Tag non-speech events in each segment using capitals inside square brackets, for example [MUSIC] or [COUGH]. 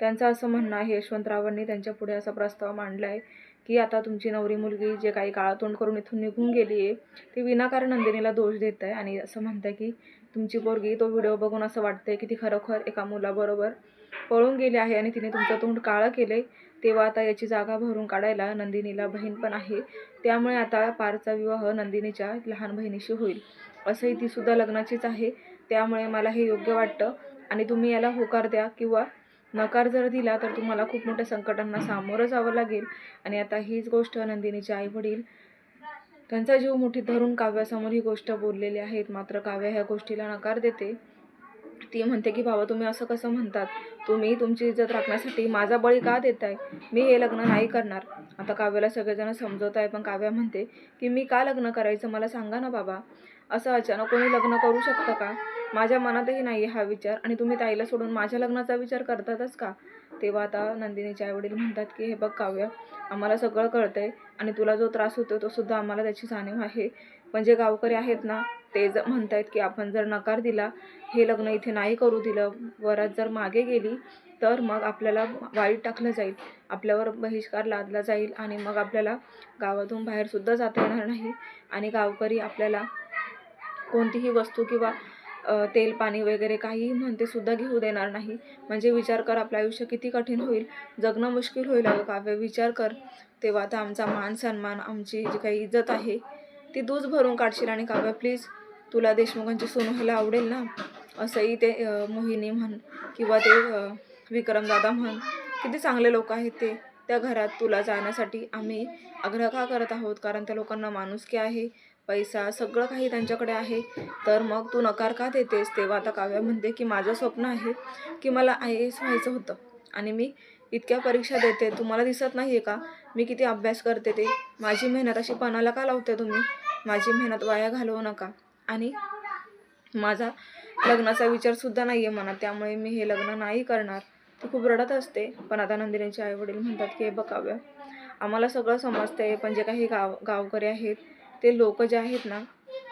त्यांचं असं म्हणणं आहे यशवंतरावांनी त्यांच्या पुढे असा प्रस्ताव मांडला आहे की आता तुमची नवरी मुलगी जे काही काळातोंड करून इथून निघून गेली आहे ती विनाकारण नंदिनीला दोष देत आहे आणि असं म्हणत आहे की तुमची पोरगी तो व्हिडिओ बघून असं वाटतंय की ती खरोखर एका मुलाबरोबर पळून गेली आहे आणि तिने तुमचं तोंड काळं केलं तेव्हा आता याची जागा भरून काढायला नंदिनीला बहीण पण आहे. त्यामुळे आता पारचा विवाह नंदिनीच्या लहान बहिणीशी होईल. असंही तीसुद्धा लग्नाचीच आहे. त्यामुळे मला हे योग्य वाटतं आणि तुम्ही याला होकार द्या किंवा नकार जर दिला तर तुम्हाला खूप मोठ्या संकटांना सामोरं जावं लागेल. आणि आता हीच गोष्ट नंदिनीचे आईवडील त्यांचा जीव मुठीत धरून काव्यासमोर ही गोष्ट बोललेली आहेत. मात्र काव्य ह्या गोष्टीला नकार देते. ती म्हणते की बाबा तुम्ही असं कसं म्हणतात? तुम्ही तुमची इज्जत राखण्यासाठी माझा बळी का देताय? मी हे लग्न नाही करणार. आता काव्याला सगळेजण समजवत आहे पण काव्या म्हणते की मी का लग्न करायचं? मला सांगा ना बाबा. असं अचानक कोणी लग्न करू शकतं का? माझ्या मनातही नाही आहे हा विचार. आणि तुम्ही ताईला सोडून माझ्या लग्नाचा विचार करतातच का? तेव्हा आता नंदिनीचे आईवडील म्हणतात की हे बघ काव्य आम्हाला सगळं कळतं आहे आणि तुला जो त्रास होतो तो सुद्धा आम्हाला त्याची जाणीव आहे. पण जे गावकरी आहेत ना ते ज आहेत की आपण जर नकार दिला हे लग्न इथे नाही करू दिलं वरात जर मागे गेली तर मग आपल्याला वाईट टाकलं जाईल. आपल्यावर बहिष्कार लादला जाईल आणि मग आपल्याला गावातून बाहेरसुद्धा जाता येणार नाही. आणि गावकरी आपल्याला कोणतीही वस्तू किंवा तेल पाणी वगैरे काहीही म्हणते सुद्धा घेऊ देणार नाही. म्हणजे विचार कर आपलं आयुष्य किती कठीण होईल. जगणं मुश्किल होईल अगं काव्य. विचार कर. तेव्हा आता आमचा मान सन्मान आमची जी काही इज्जत आहे ती दूध भरून काढशील आणि काव्य प्लीज तुला देशमुखांची सून व्हायला आवडेल ना? असंही ते मोहिनी म्हण किंवा ते विक्रमदादा म्हण. किती चांगले लोक आहेत ते. त्या घरात तुला जाण्यासाठी आम्ही आग्रह का करत आहोत? कारण त्या लोकांना माणुसकी आहे. पैसा सगळं काही त्यांच्याकडे आहे. तर मग तू नकार का देतेस? तेव्हा आता काव्या म्हणते की माझं स्वप्न आहे की मला आय एस व्हायचं होतं. आणि मी इतक्या परीक्षा देते. तुम्हाला दिसत नाही आहे का? मी किती अभ्यास करते ते? माझी मेहनत अशी पणाला का लावते तुम्ही? माझी मेहनत वाया घालवू नका. आणि माझा लग्नाचा विचारसुद्धा नाही आहे मनात. त्यामुळे मी हे लग्न नाही करणार. ती खूप रडत असते. पण आता नंदिनीचे आईवडील म्हणतात की हे बघाव्या आम्हाला सगळं समजते पण जे काही गाव गावकरी आहेत ते लोक जे आहेत ना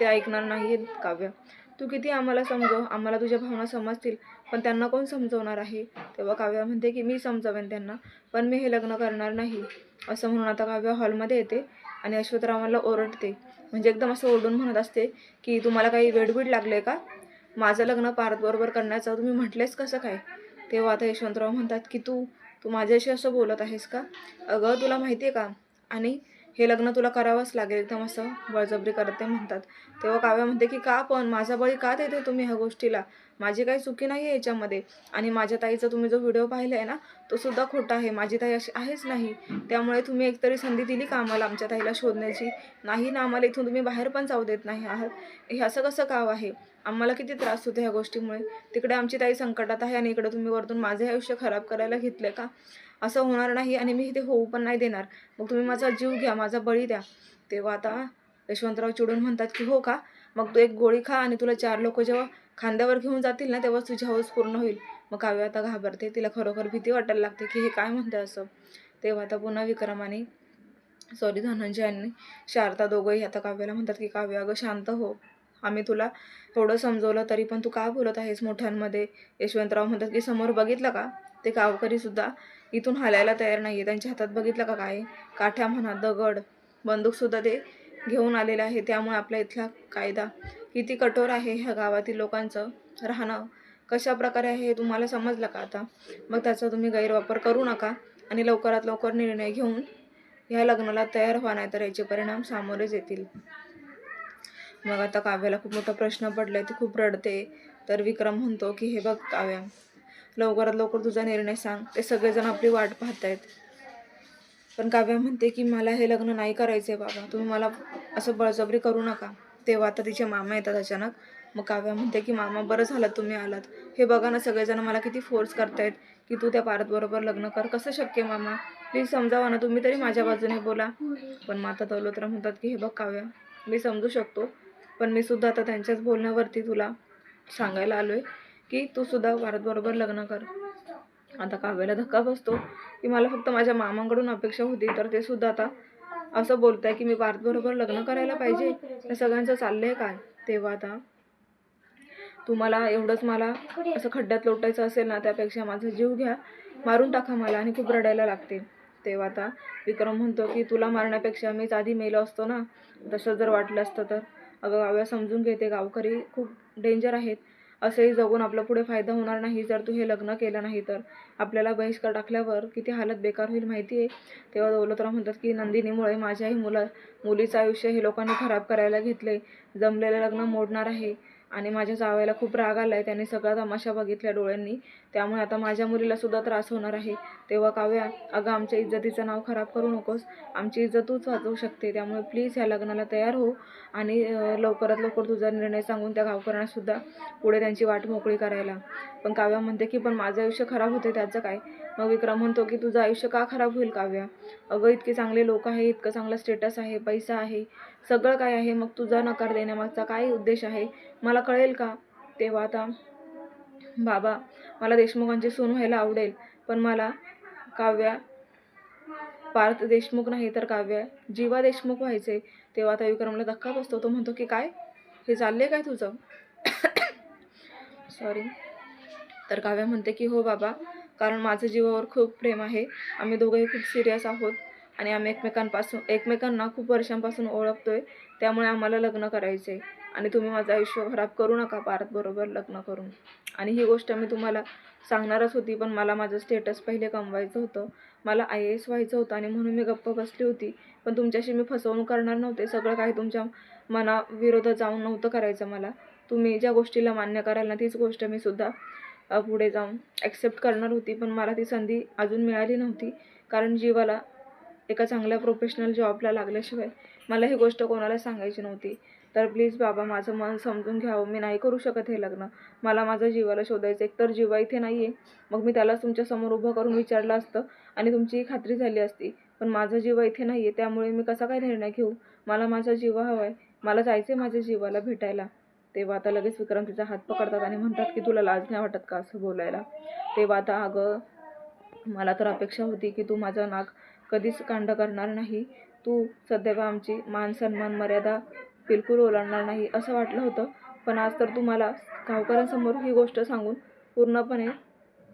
ते ऐकणार नाही आहेत काव्य. तू किती आम्हाला समजव आम्हाला तुझ्या भावना समजतील पण त्यांना कोण समजवणार आहे? तेव्हा काव्या म्हणते की मी समजावेन त्यांना पण मी हे लग्न करणार नाही. असं म्हणून आता काव्य हॉलमध्ये येते आणि अश्वथरावांना ओरडते. म्हणजे एकदम असं ओरडून म्हणत असते की तुम्हाला काही वेडबीड लागले का? माझं लग्न पार्थबरोबर करण्याचं तुम्ही म्हटलेच कसं काय? तेव्हा आता यशवंतराव म्हणतात की तू तू माझ्याशी असं बोलत आहेस का? अगं तुला माहिती आहे का? आणि हे लग्न तुला करावंच लागेल एकदम असं बळजबरी करत ते म्हणतात. तेव्हा काव्या म्हणते की का पण? माझा बळी का देते तुम्ही ह्या गोष्टीला? माझी काही चुकी नाही आहे याच्यामध्ये. आणि माझ्या ताईचा तुम्ही जो व्हिडिओ पाहिला आहे ना तो सुद्धा खोटा आहे. माझी ताई अशी आहेच नाही. त्यामुळे तुम्ही एकतरी संधी दिली का आम्हाला आमच्या ताईला शोधण्याची? नाही ना आम्हाला इथून तुम्ही बाहेर पण जाऊ देत नाही आहात. हे असं कसं काव आहे? आम्हाला किती त्रास होतो ह्या गोष्टीमुळे? तिकडे आमची ताई संकटात आहे आणि इकडे तुम्ही वरतून माझे आयुष्य खराब करायला घेतलं का? असं होणार नाही आणि मी ते होऊ पण नाही देणार. मग तुम्ही माझा जीव घ्या माझा बळी द्या. तेव्हा आता यशवंतराव चिडून म्हणतात की हो का? मग तू एक गोळी खा आणि तुला चार लोक जेव्हा खांद्यावर घेऊन जातील ना तेव्हाच तुझी हौस पूर्ण होईल. मग काव्य आता घाबरते. तिला खरोखर भीती वाटायला लागते की हे काय म्हणते असं? तेव्हा आता पुन्हा विक्रमाने सॉरी धनंजय यांनी शारदा दोघंही आता काव्याला म्हणतात की काव्य अगं शांत हो. आम्ही तुला थोडं समजवलं तरी पण तू का बोलत आहेस मोठ्यांमध्ये? यशवंतराव म्हणतात की समोर बघितलं का? ते गावकरीसुद्धा इथून हलायला तयार नाही आहे त्यांच्या हातात बघितलं का काय? काठ्या म्हणा दगड बंदूकसुद्धा ते घेऊन आलेलं आहे त्यामुळे आपल्या इथला कायदा किती कठोर आहे ह्या गावातील लोकांचं राहणं? कशा प्रकारे आहे हे तुम्हाला समजलं का आता? मग त्याचा तुम्ही गैरवापर करू नका आणि लवकरात लवकर निर्णय घेऊन ह्या लग्नाला तयार व्हा नाही तर याचे परिणाम सामोरेच येतील. मग आता काव्याला खूप मोठा प्रश्न पडलाय. ती खूप रडते. तर विक्रम म्हणतो की हे बघ काव्या लवकरात लवकर तुझा निर्णय सांग. ते सगळेजण आपली वाट पाहतायत. पण काव्या म्हणते की मला हे लग्न नाही करायचं आहे बाबा. तुम्ही मला असं बळजबरी करू नका. तेव्हा आता तिचे मामा येतात अचानक. मग काव्या म्हणते की मामा बरं झालं तुम्ही आलात. हे बघा ना सगळेजण मला किती फोर्स करतायत की तू त्या पारतबरोबर लग्न कर. कसं शक्य मामा? प्लीज समजावा ना तुम्ही तरी माझ्या बाजूने बोला. पण माता दौलतराव म्हणतात की हे बघ काव्या मी समजू शकतो. पण मी सुद्धा आता त्यांच्याच बोलण्यावरती तुला सांगायला आलो आहे की तू सुद्धा भारतबरोबर लग्न कर. आता काव्याला धक्का बसतो की मला फक्त माझ्या मामांकडून अपेक्षा होती तर ते सुद्धा आता असं बोलत आहे की मी भारतबरोबर लग्न करायला पाहिजे. या सगळ्यांचं चाललंय काय? तेव्हा आता तुम्हाला एवढंच मला असं खड्ड्यात लोटायचं असेल ना त्यापेक्षा माझा जीव घ्या. मारून टाका मला आणि खूप रडायला लागते तेव्हा आता विक्रम म्हणतो की तुला मारण्यापेक्षा मीच आधी मेलो असतो ना? तसं जर वाटलं असतं तर. अगं गाव्या समजून घेते गावकरी खूप डेंजर आहेत. असंही जगून आपला पुढे फायदा होणार नाही जर तू हे लग्न केलं नाही तर. आपल्याला बहिष्कार टाकल्यावर किती हालत बेकार होईल माहिती आहे तेव्हा दौलतराव म्हणतात की नंदिनीमुळे माझ्याही मुला मुलीचं आयुष्य हे लोकांनी खराब करायला घेतले. जमलेलं लग्न मोडणार आहे. आणि माझ्या जावयाला खूप राग आला आहे त्याने सगळा तमाशा बघितल्या डोळ्यांनी. त्यामुळे आता माझ्या मुलीला सुद्धा त्रास होणार आहे. तेव्हा काव्या अगं आमच्या इज्जतीचं नाव खराब करू नकोस. आमची इज्जत तूच वाचवू शकते. त्यामुळे प्लीज ह्या लग्नाला तयार हो. आणि लवकरात लवकर तुझा निर्णय सांगून त्या गावकऱ्यांनासुद्धा पुढे त्यांची वाट मोकळी करायला. पण काव्या म्हणते की पण माझं आयुष्य खराब होते त्याचं काय? मग विक्रम म्हणतो की तुझं आयुष्य का खराब होईल काव्या? अगं इतके चांगले लोक आहे इतकं चांगलं स्टेटस आहे पैसा आहे सगळं काय आहे. मग तुझा नकार देण्यामागचा काय उद्देश आहे? मला कळेल का? तेव्हा आता बाबा मला देशमुखांची सून व्हायला आवडेल पण मला काव्या पार्थ देशमुख नाही तर काव्य. जीवा देशमुख व्हायचे तेव्हा आता विक्रमला धक्का बसतो. तो म्हणतो की काय? हे चालले काय तुझं? [COUGHS] सॉरी तर काव्य म्हणते की हो बाबा कारण माझं जीवावर खूप प्रेम आहे. आम्ही दोघंही खूप सिरियस आहोत आणि आम्ही एकमेकांपासून एकमेकांना खूप वर्षांपासून ओळखतोय. त्यामुळे आम्हाला लग्न करायचे आहे आणि तुम्ही माझं आयुष्य खराब करू नका पार्थबरोबर लग्न करून. आणि ही गोष्ट मी तुम्हाला सांगणारच होती पण मला माझं स्टेटस पहिले कमवायचं होतं. मला आय ए एस व्हायचं होतं आणि म्हणून मी गप्प बसली होती. पण तुमच्याशी मी फसवणूक करणार नव्हते. सगळं काही तुमच्या मनाविरोधात जाऊन नव्हतं करायचं मला. तुम्ही ज्या गोष्टीला मान्य कराल ना तीच गोष्ट मी सुद्धा पुढे जाऊन ॲक्सेप्ट करणार होती. पण मला ती संधी अजून मिळाली नव्हती. कारण जीवाला एका चांगल्या प्रोफेशनल जॉबला लागल्याशिवाय मला ही गोष्ट कोणाला सांगायची नव्हती. तर प्लीज बाबा माझं मन समजून घ्यावं हो, मी नाही करू शकत हे लग्न. मला माझं जीवाला शोधायचं एकतर जीवा इथे नाही आहे मग मी त्यालाच तुमच्यासमोर उभं करून विचारलं असतं आणि तुमची खात्री झाली असती. पण माझा जीवा इथे नाही आहे त्यामुळे मी कसा काय निर्णय घेऊ? मला माझा जीवा हवा आहे मला जायचं आहे माझ्या जीवाला भेटायला. तेव्हा आता लगेच विक्रम तिचा हात पकडतात आणि म्हणतात की तुला लाज नाही वाटत का असं बोलायला? तेव्हा आता अगं मला तर अपेक्षा होती की तू माझं नाक कधीच कांड करणार नाही. तू सदैव आमची मान सन्मान मर्यादा बिलकुल ओलांडणार नाही असं वाटलं होतं. पण आज तर तुम्हाला गावकऱ्यांसमोर ही गोष्ट सांगून पूर्णपणे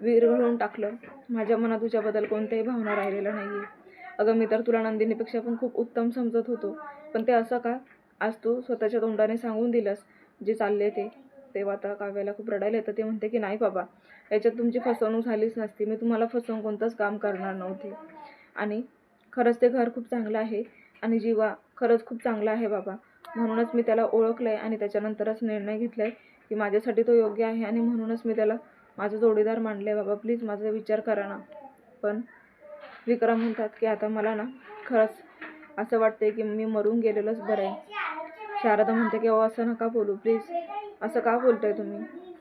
विरघळून टाकलं. माझ्या मनात तुझ्याबद्दल कोणत्याही भावना राहिलेल्या नाही आहे अगं मी तर तुला नंदिनीपेक्षा पण खूप उत्तम समजत होतो. पण ते असं का? आज तू स्वतःच्या तोंडाने सांगून दिलंस जे चालले ते. तेव्हा आता काव्याला खूप रडायला येतं. ते म्हणते की नाही बाबा याच्यात तुमची फसवणूक झालीच नसती. मी तुम्हाला फसवून कोणतंच काम करणार नव्हते. आणि खरंच ते घर खूप चांगलं आहे. आणि जीवा खरंच खूप चांगला आहे बाबा. म्हणूनच मी त्याला ओळखलं आहे आणि त्याच्यानंतरच निर्णय घेतला आहे की माझ्यासाठी तो योग्य आहे आणि म्हणूनच मी त्याला माझं जोडीदार मांडले बाबा प्लीज माझा विचार करा ना. पण विक्रम म्हणतात की आता मला ना खरंच असं वाटतंय की मी मरून गेलेलंच बरं आहे. शारदा म्हणते की अहो असं नका बोलू प्लीज. असं का बोलताय तुम्ही?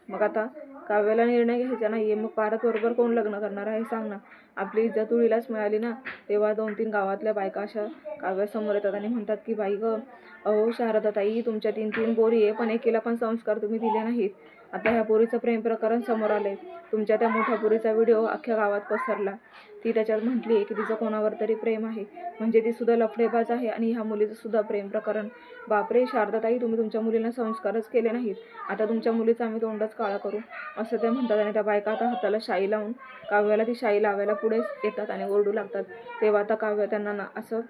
मग आता काव्याला निर्णय घ्यायचा नाही आहे मग पारतबरोबर कोण लग्न करणार आहे सांग ना. आपली इज्जत उडीलाच मिळाली ना. तेव्हा दोन तीन गावातल्या बायका अशा काव्यासमोर येतात आणि म्हणतात की बाई गं अहो शारदा ताई तुमच्या तीन तीन बोरी आहे पण एकीला पण संस्कार तुम्ही दिले नाहीत. आता ह्या पोरीचं प्रेम प्रकरण समोर आले तुमच्या त्या मोठ्या पोरीचा व्हिडिओ अख्ख्या गावात पसरला. ती त्याच्यात म्हटली आहे की तिचं कोणावर तरी प्रेम आहे. म्हणजे ती सुद्धा लफडेबाज आहे आणि ह्या मुलीचं सुद्धा प्रेम प्रकरण. बापरे शारदाताई तुम्ही तुमच्या मुलीला संस्कारच केले नाहीत. आता तुमच्या मुलीचं आम्ही तोंडच काळा करू. असं ते म्हणतात आणि त्या बायका आता हाताला शाई लावून काव्याला ती शाई लावायला पुढे येतात आणि ओरडू लागतात. तेव्हा आता काव्य त्यांना ना असं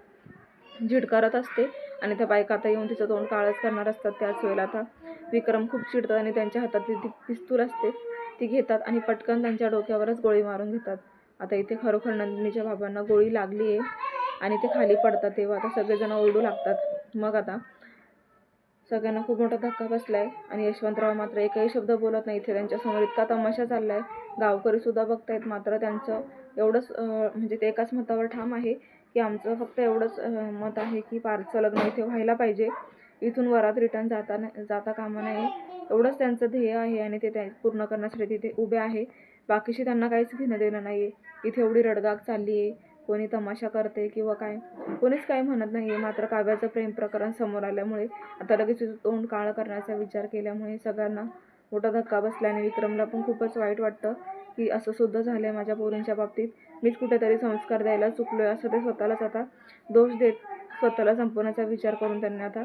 झिडकारत असते आणि त्या बायका आता येऊन तिचं तोंड काळच करणार असतात त्याच वेळेला आता. विक्रम खूप चिडतात आणि त्यांच्या हातात ती पिस्तूल असते ती घेतात आणि पटकन त्यांच्या डोक्यावरच गोळी मारून घेतात. आता इथे खरोखर नंदिनीच्या बाबांना गोळी लागली आहे आणि ते खाली पडतात तेव्हा आता सगळेजण ओरडू लागतात. मग आता सगळ्यांना खूप मोठा धक्का बसला आहे आणि यशवंतराव मात्र एकही शब्द बोलत नाही. इथे त्यांच्यासमोर इतका तमाशा चालला आहे गावकरीसुद्धा बघतायत मात्र त्यांचं एवढंच म्हणजे ते एकाच मतावर ठाम आहे की आमचं फक्त एवढंच मत आहे की पारचं लग्न इथे व्हायला पाहिजे. इथून वरात रिटर्न जाताना जाता कामा नये. एवढंच त्यांचं ध्येय आहे आणि ते त्या पूर्ण करण्यासाठी तिथे उभे आहे. बाकीशी त्यांना काहीच घेणं देणं नाही आहे इथे एवढी रडगाग चालली आहे. कोणी तमाशा करते किंवा काय? कोणीच काही म्हणत नाही आहे मात्र काव्याचं प्रेम प्रकरण समोर आल्यामुळे आता लगेच तोंड काळं करण्याचा विचार केल्यामुळे सगळ्यांना मोठा धक्का बसल्याने विक्रमला पण खूपच वाईट वाटतं की असं सुद्धा झालं आहे माझ्या पोरींच्या बाबतीत. मीच कुठेतरी संस्कार द्यायला चुकलो आहे असं ते स्वतःलाच आता दोष देत स्वतःला संपवण्याचा विचार करून त्यांनी आता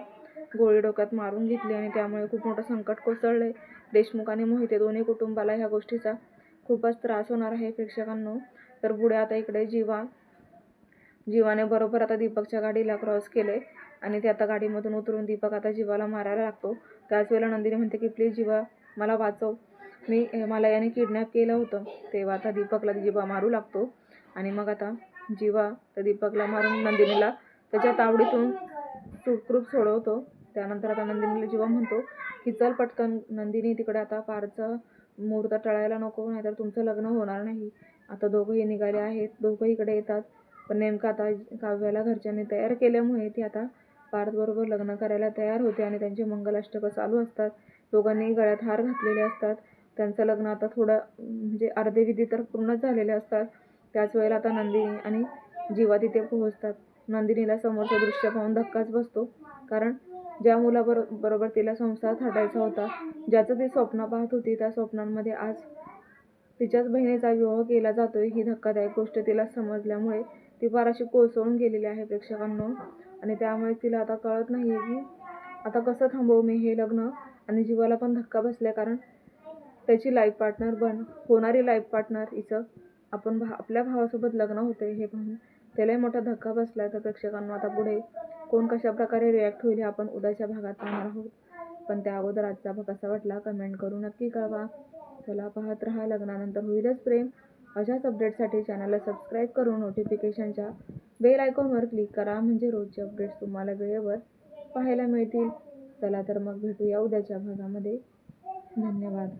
गोळी डोक्यात मारून घेतली आणि त्यामुळे खूप मोठं संकट कोसळले देशमुख आणि मोहिते दोन्ही कुटुंबाला ह्या गोष्टीचा खूपच त्रास होणार आहे प्रेक्षकांनो. तर पुढे आता इकडे जीवा जीवाने बरोबर आता दीपकच्या गाडीला क्रॉस केले आणि ते आता गाडीमधून उतरून दीपक आता जीवाला मारायला लागतो. त्याच वेळेला नंदिनी म्हणते की प्लीज जीवा मला वाचव. मी मला याने किडनॅप केलं होतं. तेव्हा आता दीपकला जीवा मारू लागतो आणि मग आता जीवा त्या दीपकला मारून नंदिनीला त्याच्या तावडीतून सुखरूप सोडवतो. त्यानंतर आता नंदिनीला जेव्हा म्हणतो की चल पटकन नंदिनी तिकडे आता फारचं मुहूर्त टळायला नको नाहीतर तुमचं लग्न होणार नाही. आता दोघंही निघाले आहेत दोघं इकडे येतात. पण नेमकं आता काव्याला घरच्यांनी तयार केल्यामुळे ती आता पार्थबरोबर लग्न करायला तयार होते आणि त्यांचे मंगलाष्टकं चालू असतात. दोघांनी गळ्यात हार घातलेले असतात. त्यांचं लग्न आता थोडं म्हणजे अर्धे विधी तर पूर्णच झालेले असतात. त्याच वेळेला आता नंदिनी आणि जीवा तिथे पोहोचतात. नंदिनीला समोरचं दृश्य पाहून धक्काच बसतो. कारण ज्या मुलाबरो बरोबर तिला संसार थाटायचा होता ज्याचं ती स्वप्न पाहत होती त्या स्वप्नांमध्ये आज तिच्याच बहिणीचा विवाह केला जातोय ही धक्कादायक गोष्ट तिला समजल्यामुळे ती फार अशी कोसळून गेलेली आहे प्रेक्षकांनो. आणि त्यामुळे तिला आता कळत नाही आहे की आता कसं थांबवू मी हे लग्न आणि जीवाला पण धक्का बसला कारण त्याची लाईफ पार्टनर बन होणारी लाईफ पार्टनर हिचं आपण भा आपल्या भावासोबत लग्न होते हे पाहून. त्यालाही मोठा धक्का बसला. तर प्रेक्षकांना आता पुढे कोण कशा प्रकारे रिॲक्ट होईल हे आपण उद्याच्या भागात पाहणार आहोत. पण त्या अगोदर आजचा भाग कसा वाटला कमेंट करून नक्की कळवा. चला पाहत राहा. लग्नानंतर होईलच प्रेम. अशाच अपडेटसाठी चॅनलला सबस्क्राईब करून नोटिफिकेशनच्या बेल आयकॉनवर क्लिक करा. म्हणजे रोजचे अपडेट्स तुम्हाला वेळेवर पाहायला मिळतील. चला तर मग भेटूया उद्याच्या भागामध्ये. धन्यवाद.